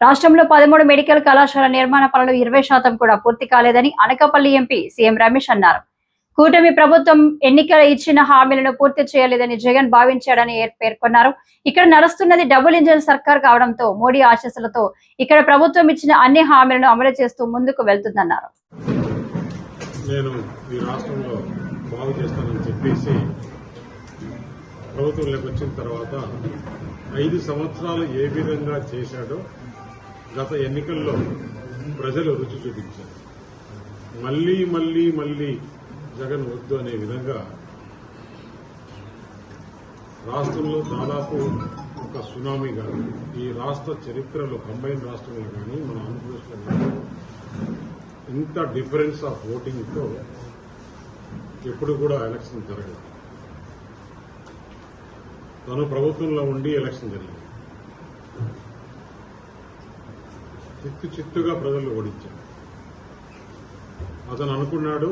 రాష్ట్రంలో పదమూడు మెడికల్ కళాశాల నిర్మాణ పనులు ఇరవై శాతం కూడా పూర్తి కాలేదని అనకాపల్లి ఎంపీ సీఎం రమేష్ అన్నారు. కూటమి ప్రభుత్వం ఎన్నికల ఇచ్చిన హామీలను పూర్తి చేయలేదని జగన్ భావించాడని పేర్కొన్నారు. ఇక్కడ నడుస్తున్నది డబుల్ ఇంజన్ సర్కార్ కావడంతో మోడీ ఆశీస్సులతో ఇక్కడ ప్రభుత్వం ఇచ్చిన అన్ని హామీలను అమలు చేస్తూ ముందుకు వెళ్తుందన్నారు. నేను ఈ రాష్ట్రంలో బాగు చేస్తానని చెప్పేసి ప్రభుత్వంలోకి వచ్చిన తర్వాత ఐదు సంవత్సరాలు ఏ విధంగా చేశాడో గత ఎన్నికల్లో ప్రజలు రుచి చూపించారు. మళ్ళీ మళ్ళీ మళ్ళీ జగన్ వద్దు అనే విధంగా రాష్ట్రంలో దాదాపు ఒక సునామీ కానీ ఈ రాష్ట్ర చరిత్రలో కంబైన్ రాష్ట్రంలో కానీ మన ఆంధ్రప్రదేశ్లో కానీ ఇంత డిఫరెన్స్ ఆఫ్ ఓటింగ్తో ఎప్పుడు కూడా ఎలక్షన్ జరగదు తను ప్రభుత్వంలో ఉండి ఎలక్షన్ జరిగింది. చిత్తు చిత్తుగా ప్రజలు ఓడించారు. అతను అనుకున్నాడు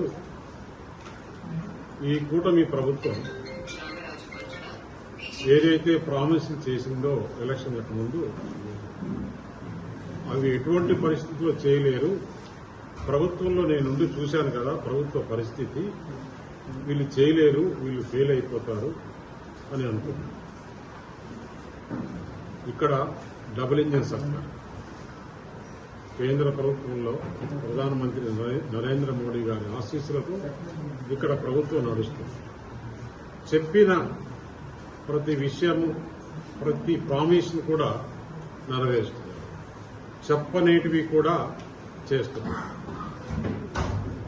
ఈ కూటమి ప్రభుత్వం ఏదైతే ప్రామిస్ చేసిందో ఎలక్షన్లకు ముందు అవి ఎటువంటి పరిస్థితుల్లో చేయలేరు. ప్రభుత్వంలో నేనుండి చూశాను కదా ప్రభుత్వ పరిస్థితి. వీళ్ళు చేయలేరు వీళ్ళు ఫెయిల్ అయిపోతారు అని అనుకున్నాను ఇక్కడ డబుల్ ఇంజన్ సర్కార్. కేంద్ర ప్రభుత్వంలో ప్రధానమంత్రి నరేంద్ర మోడీ గారి ఆశీస్సులతో ఇక్కడ ప్రభుత్వం నడుస్తుంది. చెప్పిన ప్రతి విషయము ప్రతి ప్రామిస్ను కూడా నెరవేరుస్తుంది. చెప్పనేటివి కూడా చేస్తుంది.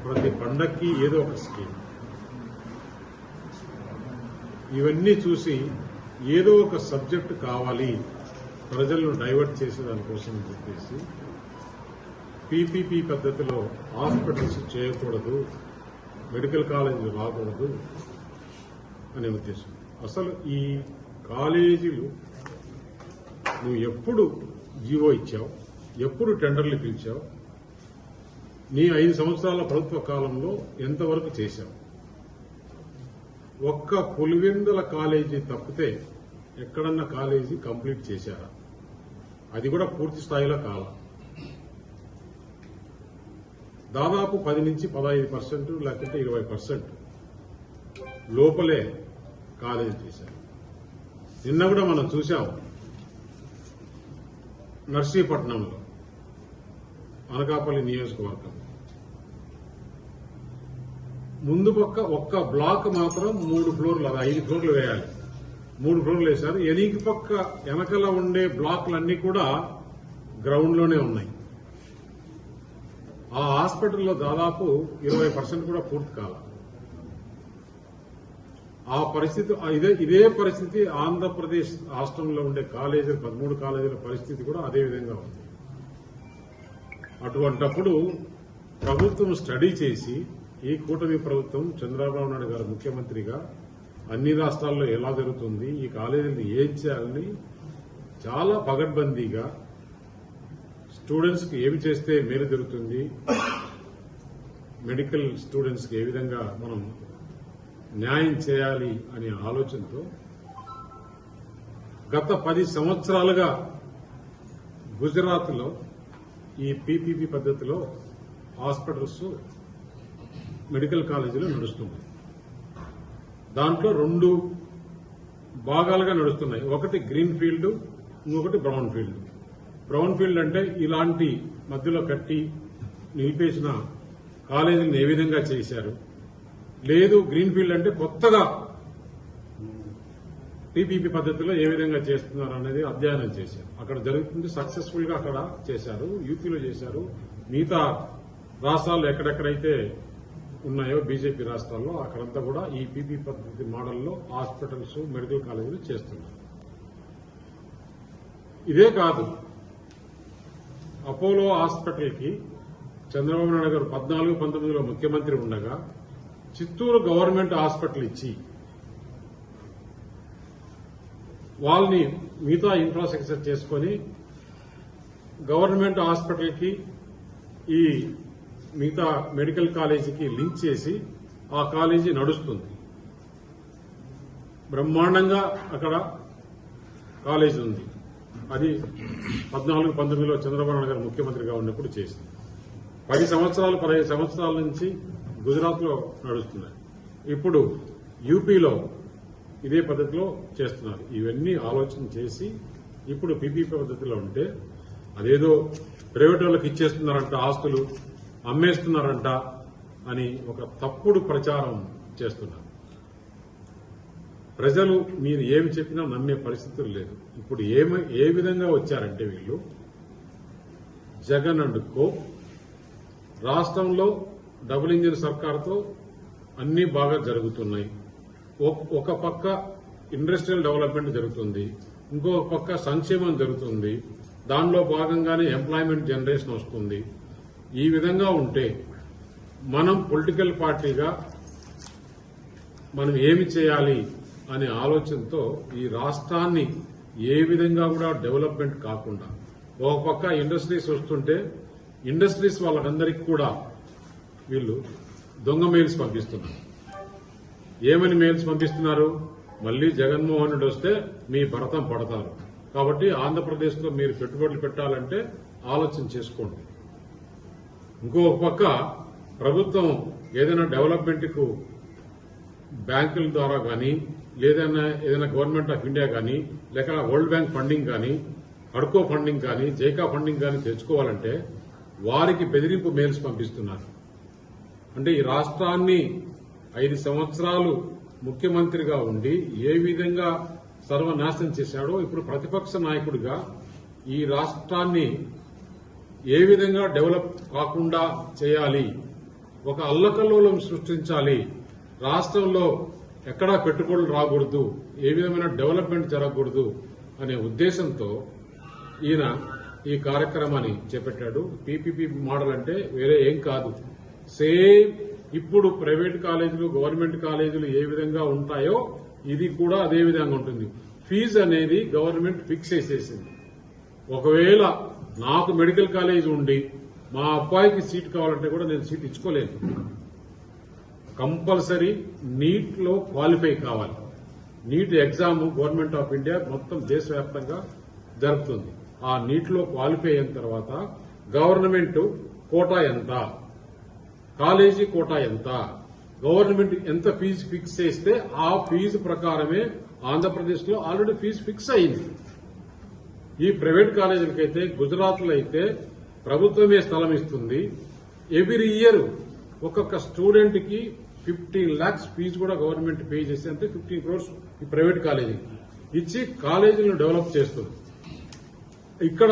ప్రతి పండక్కి ఏదో ఒక స్కీమ్. ఇవన్నీ చూసి ఏదో ఒక సబ్జెక్ట్ కావాలి ప్రజలను డైవర్ట్ చేసే దానికోసం చెప్పేసి పీపీపీ పద్ధతిలో హాస్పిటల్స్ చేయకూడదు మెడికల్ కాలేజీలు రాకూడదు అనే ఉద్దేశం. అసలు ఈ కాలేజీలు నువ్వు ఎప్పుడు జీవో ఇచ్చావు ఎప్పుడు టెండర్లు పిలిచావు నీ ఐదు సంవత్సరాల ప్రభుత్వ కాలంలో ఎంతవరకు చేశావు? ఒక్క పులివెందుల కాలేజీ తప్పితే ఎక్కడన్నా కాలేజీ కంప్లీట్ చేశారా? అది కూడా పూర్తి స్థాయిలో కాలం. దాదాపు పది నుంచి పదహైదు పర్సెంట్ లేకుంటే ఇరవై పర్సెంట్ లోపలే కాలేజీ చేశారు నిన్న కూడా మనం చూసాం నర్సీపట్నంలో అనకాపల్లి నియోజకవర్గం. ముందు పక్క ఒక్క బ్లాక్ మాత్రం మూడు ఫ్లోర్లు అది ఐదు ఫ్లోర్లు వేయాలి. మూడు ఫ్లోర్లు వేశారు. ఎనికి పక్క వెనకల ఉండే బ్లాక్లన్నీ కూడా గ్రౌండ్లోనే ఉన్నాయి. ఆ హాస్పిటల్లో దాదాపు ఇరవై పర్సెంట్ కూడా పూర్తి కాల. ఆ పరిస్థితి ఇదే ఇదే పరిస్థితి ఆంధ్రప్రదేశ్ రాష్ట్రంలో ఉండే కాలేజీలు పదమూడు కాలేజీల పరిస్థితి కూడా అదే విధంగా ఉంది. అటువంటప్పుడు ప్రభుత్వం స్టడీ చేసి ఈ కూటమి ప్రభుత్వం చంద్రబాబు నాయుడు గారు ముఖ్యమంత్రిగా అన్ని రాష్ట్రాల్లో ఎలా జరుగుతుంది ఈ కాలేజీలను ఏం చేయాలని చాలా పగడ్బందీగా స్టూడెంట్స్కి ఏమి చేస్తే మేలు జరుగుతుంది? మెడికల్ స్టూడెంట్స్కి ఏ విధంగా మనం న్యాయం చేయాలి అనే ఆలోచనతో గత పది సంవత్సరాలుగా గుజరాత్లో ఈ పీపీపీ పద్ధతిలో హాస్పిటల్స్ మెడికల్ కాలేజీలు నడుస్తున్నాయి. దాంట్లో రెండు భాగాలుగా నడుస్తున్నాయి. ఒకటి గ్రీన్ ఫీల్డ్ ఇంకొకటి బ్రౌన్ ఫీల్డ్. బ్రౌన్ ఫీల్డ్ అంటే ఇలాంటి మధ్యలో కట్టి నిలిపేసిన కాలేజీలను ఏ విధంగా చేశారు? లేదు గ్రీన్ ఫీల్డ్ అంటే కొత్తగా టీపీపీ పద్ధతిలో ఏ విధంగా చేస్తున్నారు అనేది అధ్యయనం చేశారు. అక్కడ జరుగుతుంది సక్సెస్ఫుల్గా అక్కడ చేశారు యూపీలో చేశారు. మిగతా రాష్ట్రాల్లో ఎక్కడెక్కడైతే ఉన్నాయో బీజేపీ రాష్ట్రాల్లో అక్కడంతా కూడా ఈ పీపీ పద్ధతి మోడల్లో హాస్పిటల్స్ మెడికల్ కాలేజీలు చేస్తున్నారు. ఇదే కాదు అపోలో హాస్పిటల్కి చంద్రబాబు నాయుడు గారు పద్నాలుగు పంతొమ్మిదిలో ముఖ్యమంత్రి ఉండగా చిత్తూరు గవర్నమెంట్ హాస్పిటల్ ఇచ్చి వాళ్ళని మిగతా ఇన్ఫ్రాస్ట్రక్చర్ చేసుకొని గవర్నమెంట్ హాస్పిటల్కి ఈ మిగతా మెడికల్ కాలేజీకి లింక్ చేసి ఆ కాలేజీ నడుస్తుంది. బ్రహ్మాండంగా అక్కడ కాలేజీ ఉంది. అది పద్నాలుగు పంతొమ్మిదిలో చంద్రబాబు గారు ముఖ్యమంత్రిగా ఉన్నప్పుడు చేసింది. పది సంవత్సరాలు పదహైదు సంవత్సరాల నుంచి గుజరాత్లో నడుస్తున్నాయి ఇప్పుడు యూపీలో ఇదే పద్ధతిలో చేస్తున్నారు. ఇవన్నీ ఆలోచన చేసి ఇప్పుడు పీపీపీ పద్ధతిలో ఉంటే అదేదో ప్రైవేట్ వాళ్ళకి ఇచ్చేస్తున్నారంట ఆస్తులు అమ్మేస్తున్నారంట అని ఒక తప్పుడు ప్రచారం చేస్తున్నారు. ప్రజలు మీరు ఏమి చెప్పినా నమ్మే పరిస్థితులు లేదు. ఇప్పుడు ఏమ ఏ విధంగా వచ్చారంటే వీళ్ళు జగన్ అండ్ కో రాష్ట్రంలో డబుల్ ఇంజిన్ సర్కార్తో అన్నీ బాగా జరుగుతున్నాయి. ఒక పక్క ఇండస్ట్రియల్ డెవలప్మెంట్ జరుగుతుంది ఇంకో పక్క సంక్షేమం జరుగుతుంది దానిలో భాగంగానే ఎంప్లాయ్మెంట్ జనరేషన్ వస్తుంది. ఈ విధంగా ఉంటే మనం పొలిటికల్ పార్టీగా మనం ఏమి చేయాలి? అనే ఆలోచనతో ఈ రాష్ట్రాన్ని ఏ విధంగా కూడా డెవలప్మెంట్ కాకుండా ఒక పక్క ఇండస్ట్రీస్ వస్తుంటే ఇండస్ట్రీస్ వాళ్ళకందరికీ కూడా వీళ్ళు దొంగ మెయిల్స్ పంపిస్తున్నారు. ఏమని మెయిల్స్ పంపిస్తున్నారు? మళ్ళీ జగన్మోహన్ రెడ్డి వస్తే మీ భరతం పడతారు. కాబట్టి ఆంధ్రప్రదేశ్లో మీరు పెట్టుబడులు పెట్టాలంటే ఆలోచన చేసుకోండి. ఇంకో పక్క ప్రభుత్వం ఏదైనా డెవలప్మెంట్కు బ్యాంకుల ద్వారా కానీ లేదన్నా ఏదైనా గవర్నమెంట్ ఆఫ్ ఇండియా కానీ లేక వరల్డ్ బ్యాంక్ ఫండింగ్ కానీ అడ్కో ఫండింగ్ కానీ జైకా ఫండింగ్ కానీ తెచ్చుకోవాలంటే వారికి బెదిరింపు మెయిల్స్ పంపిస్తున్నారు. అంటే ఈ రాష్ట్రాన్ని ఐదు సంవత్సరాలు ముఖ్యమంత్రిగా ఉండి ఏ విధంగా సర్వనాశనం చేశాడో ఇప్పుడు ప్రతిపక్ష నాయకుడిగా ఈ రాష్ట్రాన్ని ఏ విధంగా డెవలప్ కాకుండా చేయాలి ఒక అల్లకల్లోలం సృష్టించాలి రాష్ట్రంలో ఎక్కడా పెట్టుబడులు రాకూడదు ఏ విధమైన డెవలప్మెంట్ జరగకూడదు అనే ఉద్దేశంతో ఈయన ఈ కార్యక్రమాన్ని చేపట్టాడు. పీపీపీ మోడల్ అంటే వేరే ఏం కాదు. సేమ్ ఇప్పుడు ప్రైవేట్ కాలేజీలు గవర్నమెంట్ కాలేజీలు ఏ విధంగా ఉంటాయో ఇది కూడా అదే విధంగా ఉంటుంది. ఫీజు అనేది గవర్నమెంట్ ఫిక్స్ చేసేసింది. ఒకవేళ నాకు మెడికల్ కాలేజ్ ఉండి మా అబ్బాయికి సీట్ కావాలంటే కూడా నేను సీట్ ఇచ్చుకోలేను కంపల్సరీ నీట్లో క్వాలిఫై కావాలి. NEET exam government of India మొత్తం దేశవ్యాప్తంగా జరుపుతుంది. ఆ నీట్లో క్వాలిఫై అయిన తర్వాత గవర్నమెంట్ కోటా ఎంత? కాలేజీ కోటా ఎంత? గవర్నమెంట్ ఎంత ఫీజు ఫిక్స్ చేస్తే ఆ ఫీజు ప్రకారమే ఆంధ్రప్రదేశ్లో ఆల్రెడీ ఫీజు ఫిక్స్ అయింది. ఈ ప్రైవేట్ కాలేజీలకైతే గుజరాత్లో అయితే ప్రభుత్వమే స్థలం ఇస్తుంది. ఎవ్రీ ఇయర్ ఒక్కొక్క స్టూడెంట్కి ఫిఫ్టీన్ లాక్స్ ఫీజు కూడా గవర్నమెంట్ పే చేసి అంటే ఫిఫ్టీన్ క్రోర్స్ ఈ ప్రైవేట్ కాలేజీకి ఇచ్చి కాలేజీలను డెవలప్ చేస్తుంది. ఇక్కడ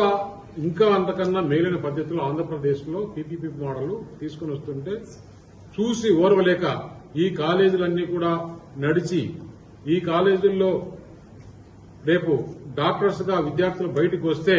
ఇంకా అంతకన్నా మేలైన పద్ధతిలో ఆంధ్రప్రదేశ్లో పీపీపీ మోడల్ తీసుకుని వస్తుంటే చూసి ఓర్వలేక ఈ కాలేజీలన్నీ కూడా నడిచి ఈ కాలేజీల్లో రేపు డాక్టర్స్గా విద్యార్థులు బయటకు వస్తే